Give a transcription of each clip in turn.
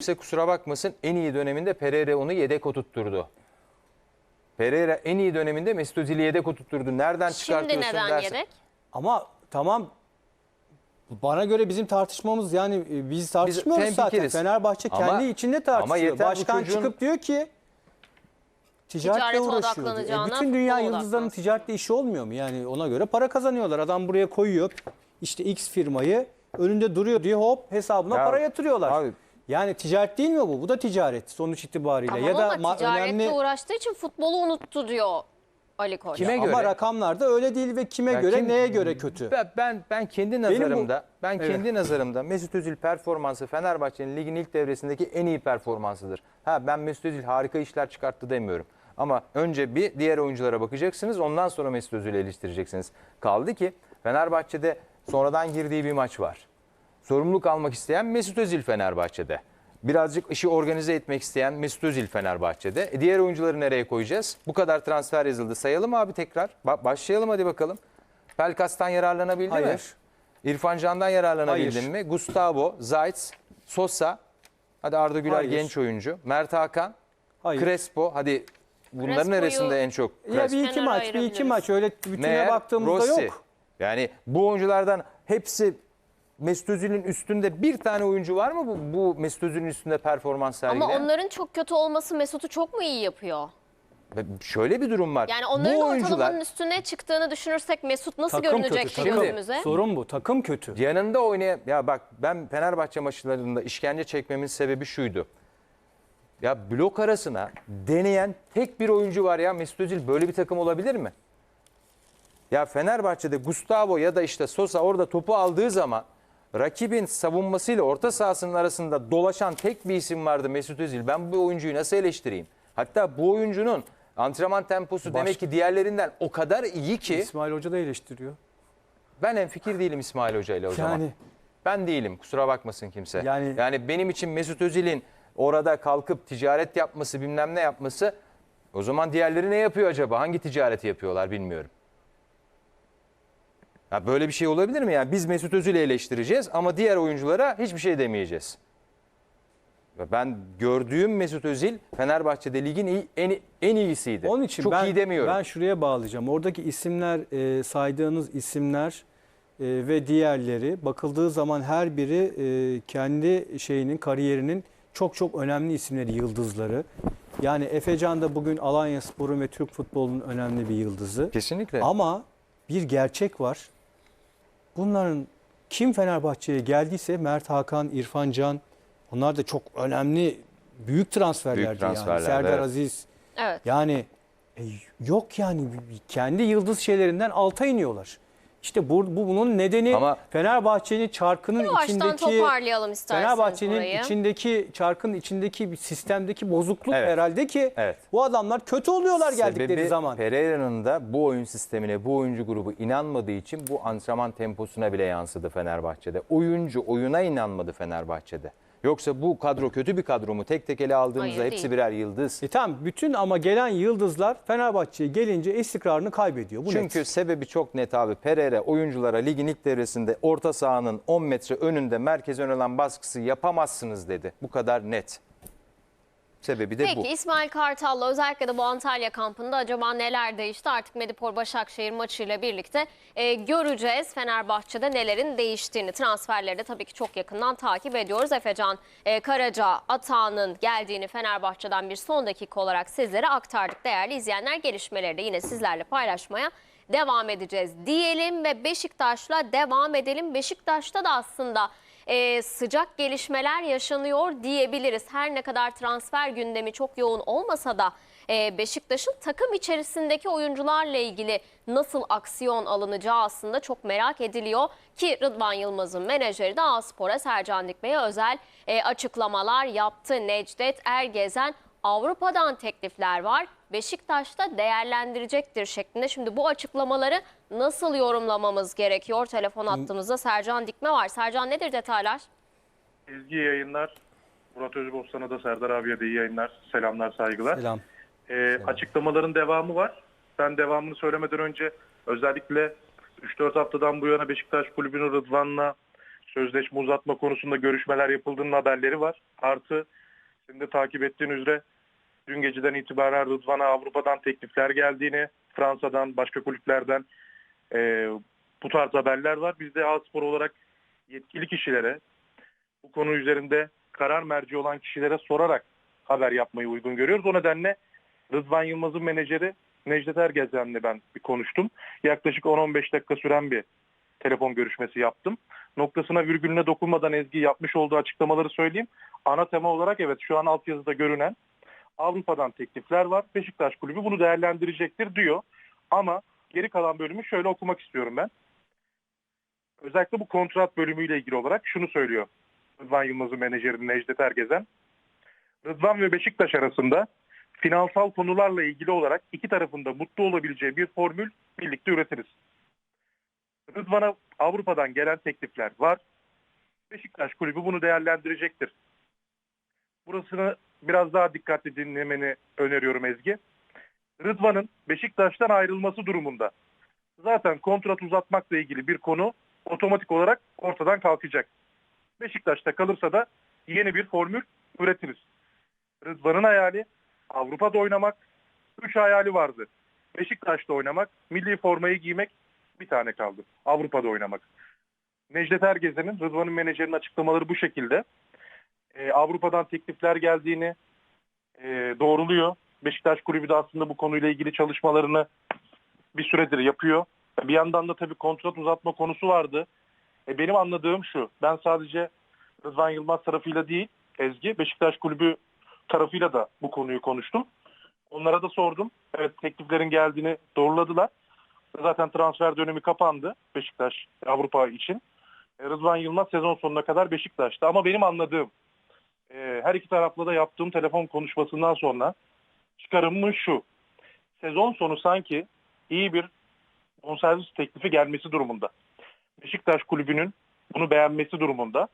Kimse kusura bakmasın en iyi döneminde Pereira onu yedek oturtturdu. Pereira en iyi döneminde Mesut Özil'i yedek oturtturdu. Nereden Şimdi çıkartıyorsun neden dersin. yedek? Ama tamam bana göre bizim tartışmamız yani e, biz tartışmıyoruz zaten. hemfikiriz. Fenerbahçe Ama- kendi içinde ama tartışıyor. yeter bu Başkan çocuğun- çıkıp diyor ki ticaretle Ticarete uğraşıyor. diyor. E, odaklanacağına bütün dünya futbola yıldızlarının odaklansın. ticaretle işi olmuyor mu? Yani ona göre para kazanıyorlar. Adam buraya koyuyor işte X firmayı önünde duruyor diye hop hesabına Ya, para yatırıyorlar. abi- yani ticaret değil mi bu? Bu da ticaret sonuç itibariyle. Tamam ya da ama ma- ticaretle önemli uğraştığı için futbolu unuttu diyor Ali Koç. Kime ama göre? rakamlarda öyle değil ve kime Ya göre kim- neye göre kötü? Ben ben, ben kendi bu- nazarımda ben Evet. kendi nazarımda Mesut Özil performansı Fenerbahçe'nin ligin ilk devresindeki en iyi performansıdır. Ha ben Mesut Özil harika işler çıkarttı demiyorum. Ama önce bir diğer oyunculara bakacaksınız. Ondan sonra Mesut Özil'i eleştireceksiniz. Kaldı ki Fenerbahçe'de sonradan girdiği bir maç var. Sorumluluk almak isteyen Mesut Özil Fenerbahçe'de. Birazcık işi organize etmek isteyen Mesut Özil Fenerbahçe'de. E diğer oyuncuları nereye koyacağız? Bu kadar transfer yazıldı. Sayalım abi tekrar. Ba- başlayalım hadi bakalım. Pelkas'tan yararlanabildi mi? Hayır. İrfan Can'dan yararlanabildin Hayır. mi? Gustavo, Zayt, Sosa. Hadi Arda Güler Hayır. genç oyuncu. Mert Hakan, Hayır. Crespo. Hadi bunların Crespo'yu- neresinde en çok? Ya bir iki maç, bir iki maç öyle bütüne Meğer baktığımızda Rossi. yok. Yani bu oyunculardan hepsi Mesut Özil'in üstünde bir tane oyuncu var mı bu, bu Mesut Özil'in üstünde performans sergileyen? Ama onların çok kötü olması Mesut'u çok mu iyi yapıyor? Şöyle bir durum var. Yani onların bu ortalamanın üstüne çıktığını düşünürsek Mesut nasıl Takım görünecek kötü. şimdi gözümüze? Sorun bu. Takım kötü. yanında oynayan ya bak ben Fenerbahçe maçlarında işkence çekmemin sebebi şuydu. Ya blok arasına deneyen tek bir oyuncu var ya Mesut Özil böyle bir takım olabilir mi? Ya Fenerbahçe'de Gustavo ya da işte Sosa orada topu aldığı zaman rakibin savunmasıyla orta sahasının arasında dolaşan tek bir isim vardı Mesut Özil. Ben bu oyuncuyu nasıl eleştireyim? Hatta bu oyuncunun antrenman temposu demek ki diğerlerinden o kadar iyi ki İsmail Hoca da eleştiriyor. ben en fikir değilim İsmail Hoca ile o zaman. Yani Ben değilim kusura bakmasın kimse. Yani, Yani- benim için Mesut Özil'in orada kalkıp ticaret yapması bilmem ne yapması o zaman diğerleri ne yapıyor acaba? Hangi ticareti yapıyorlar bilmiyorum. Ya böyle bir şey olabilir mi? Yani biz Mesut Özil'i eleştireceğiz ama diğer oyunculara hiçbir şey demeyeceğiz. Ben gördüğüm Mesut Özil Fenerbahçe'de ligin iyi- en, en iyisiydi. onun için Çok ben, iyi demiyorum. ben şuraya bağlayacağım. Oradaki isimler, e, saydığınız isimler e, ve diğerleri bakıldığı zaman her biri e, kendi şeyinin, kariyerinin çok çok önemli isimleri, yıldızları. Yani Efecan da bugün Alanya Spor'un ve Türk futbolunun önemli bir yıldızı. Kesinlikle. Ama bir gerçek var. Bunların kim Fenerbahçe'ye geldiyse Mert Hakan, İrfan Can onlar da çok önemli büyük transferlerdi Büyük transferler, yani. Serdar evet. Aziz Evet. yani e, yok yani kendi yıldız şeylerinden alta iniyorlar. İşte bu, bu bunun nedeni Ama- Fenerbahçe'nin çarkının Yavaştan içindeki toparlayalım isterseniz Fenerbahçe'nin burayı. içindeki çarkın içindeki bir sistemdeki bozukluk Evet. herhalde ki Evet. bu adamlar kötü oluyorlar geldikleri Sebebi zaman. Pereira'nın da bu oyun sistemine, bu oyuncu grubu inanmadığı için bu antrenman temposuna bile yansıdı Fenerbahçe'de. Oyuncu oyuna inanmadı Fenerbahçe'de. Yoksa bu kadro kötü bir kadro mu? Tek tek ele aldığımızda Hayır, hepsi değil. birer yıldız. E tamam bütün ama gelen yıldızlar Fenerbahçe'ye gelince istikrarını kaybediyor. Bu Çünkü net. sebebi çok net abi. Pereira oyunculara ligin ilk devresinde orta sahanın 10 metre önünde merkez ön alan baskısı yapamazsınız dedi. Bu kadar net. Sebebi de Peki bu. İsmail Kartal'la özellikle de bu Antalya kampında acaba neler değişti? Artık Medipol Başakşehir maçıyla birlikte e, göreceğiz Fenerbahçe'de nelerin değiştiğini. Transferleri de tabii ki çok yakından takip ediyoruz. Efecan e, Karaca Atağan'ın geldiğini Fenerbahçe'den bir son dakika olarak sizlere aktardık. Değerli izleyenler gelişmeleri de yine sizlerle paylaşmaya devam edeceğiz diyelim ve Beşiktaş'la devam edelim. Beşiktaş'ta da aslında e, sıcak gelişmeler yaşanıyor diyebiliriz. Her ne kadar transfer gündemi çok yoğun olmasa da e, Beşiktaş'ın takım içerisindeki oyuncularla ilgili nasıl aksiyon alınacağı aslında çok merak ediliyor. Ki Rıdvan Yılmaz'ın menajeri de A-Spor'a Sercan Dikme'ye özel e, açıklamalar yaptı. Necdet Ergezen Avrupa'dan teklifler var. Beşiktaş'ta değerlendirecektir şeklinde. Şimdi bu açıklamaları nasıl yorumlamamız gerekiyor? Telefon attığımızda Sercan Dikme var. Sercan nedir detaylar? Ezgi yayınlar. Murat Özbostan'a da Serdar abiye de iyi yayınlar. Selamlar, saygılar. Selam. Ee, açıklamaların devamı var. Ben devamını söylemeden önce özellikle 3-4 haftadan bu yana Beşiktaş Kulübü'nün Rıdvan'la sözleşme uzatma konusunda görüşmeler yapıldığının haberleri var. Artı şimdi de takip ettiğin üzere dün geceden itibaren Rıdvan'a Avrupa'dan teklifler geldiğini, Fransa'dan, başka kulüplerden e, bu tarz haberler var. Biz de A-Spor olarak yetkili kişilere, bu konu üzerinde karar merci olan kişilere sorarak haber yapmayı uygun görüyoruz. O nedenle Rıdvan Yılmaz'ın menajeri Necdet Ergezen'le ben bir konuştum. Yaklaşık 10-15 dakika süren bir telefon görüşmesi yaptım. Noktasına virgülüne dokunmadan Ezgi yapmış olduğu açıklamaları söyleyeyim. Ana tema olarak evet şu an altyazıda görünen Avrupa'dan teklifler var. Beşiktaş kulübü bunu değerlendirecektir diyor. Ama geri kalan bölümü şöyle okumak istiyorum ben. Özellikle bu kontrat bölümüyle ilgili olarak şunu söylüyor. Rıdvan Yılmaz'ın menajeri Necdet Ergezen. Rıdvan ve Beşiktaş arasında finansal konularla ilgili olarak iki tarafında mutlu olabileceği bir formül birlikte üretiriz. Rıdvan'a Avrupa'dan gelen teklifler var. Beşiktaş kulübü bunu değerlendirecektir. Burasını biraz daha dikkatli dinlemeni öneriyorum Ezgi. Rıdvan'ın Beşiktaş'tan ayrılması durumunda zaten kontrat uzatmakla ilgili bir konu otomatik olarak ortadan kalkacak. Beşiktaş'ta kalırsa da yeni bir formül üretiriz. Rıdvan'ın hayali Avrupa'da oynamak. Üç hayali vardı. Beşiktaş'ta oynamak, milli formayı giymek bir tane kaldı. Avrupa'da oynamak. Necdet Ergezen'in, Rıdvan'ın menajerinin açıklamaları bu şekilde. Ee, Avrupa'dan teklifler geldiğini e, doğruluyor. Beşiktaş kulübü de aslında bu konuyla ilgili çalışmalarını bir süredir yapıyor. Bir yandan da tabii kontrat uzatma konusu vardı. E, benim anladığım şu. Ben sadece Rıdvan Yılmaz tarafıyla değil, Ezgi, Beşiktaş kulübü tarafıyla da bu konuyu konuştum. Onlara da sordum. Evet tekliflerin geldiğini doğruladılar. Zaten transfer dönemi kapandı Beşiktaş Avrupa için. E, Rıdvan Yılmaz sezon sonuna kadar Beşiktaş'ta. Ama benim anladığım e, her iki tarafla da yaptığım telefon konuşmasından sonra çıkarımım şu. Sezon sonu sanki iyi bir bonservis teklifi gelmesi durumunda. Beşiktaş kulübünün bunu beğenmesi durumunda.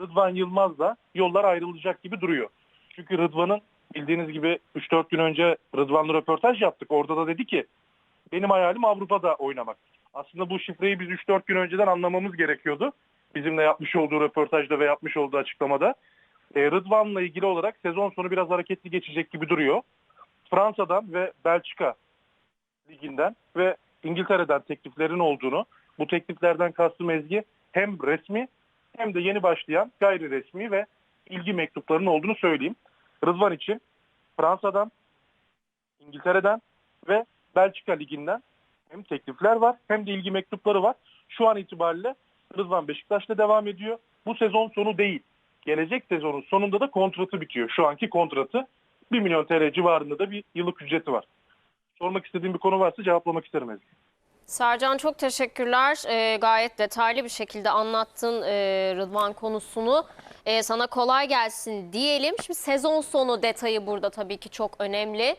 Rıdvan Yılmaz da yollar ayrılacak gibi duruyor. Çünkü Rıdvan'ın bildiğiniz gibi 3-4 gün önce Rıdvan'la röportaj yaptık. Orada da dedi ki benim hayalim Avrupa'da oynamak. Aslında bu şifreyi biz 3-4 gün önceden anlamamız gerekiyordu. Bizimle yapmış olduğu röportajda ve yapmış olduğu açıklamada. E, Rıdvan'la ilgili olarak sezon sonu biraz hareketli geçecek gibi duruyor. Fransa'dan ve Belçika liginden ve İngiltere'den tekliflerin olduğunu, bu tekliflerden kastım Ezgi hem resmi hem de yeni başlayan gayri resmi ve ilgi mektuplarının olduğunu söyleyeyim. Rıdvan için Fransa'dan, İngiltere'den ve Belçika liginden hem teklifler var hem de ilgi mektupları var. Şu an itibariyle Rıdvan Beşiktaş'ta devam ediyor. Bu sezon sonu değil. Gelecek sezonun sonunda da kontratı bitiyor. Şu anki kontratı 1 milyon TL civarında da bir yıllık ücreti var. Sormak istediğim bir konu varsa cevaplamak isterim Ezgi. Sercan çok teşekkürler. Ee, gayet detaylı bir şekilde anlattın e, Rıdvan konusunu. Ee, sana kolay gelsin diyelim. Şimdi sezon sonu detayı burada tabii ki çok önemli.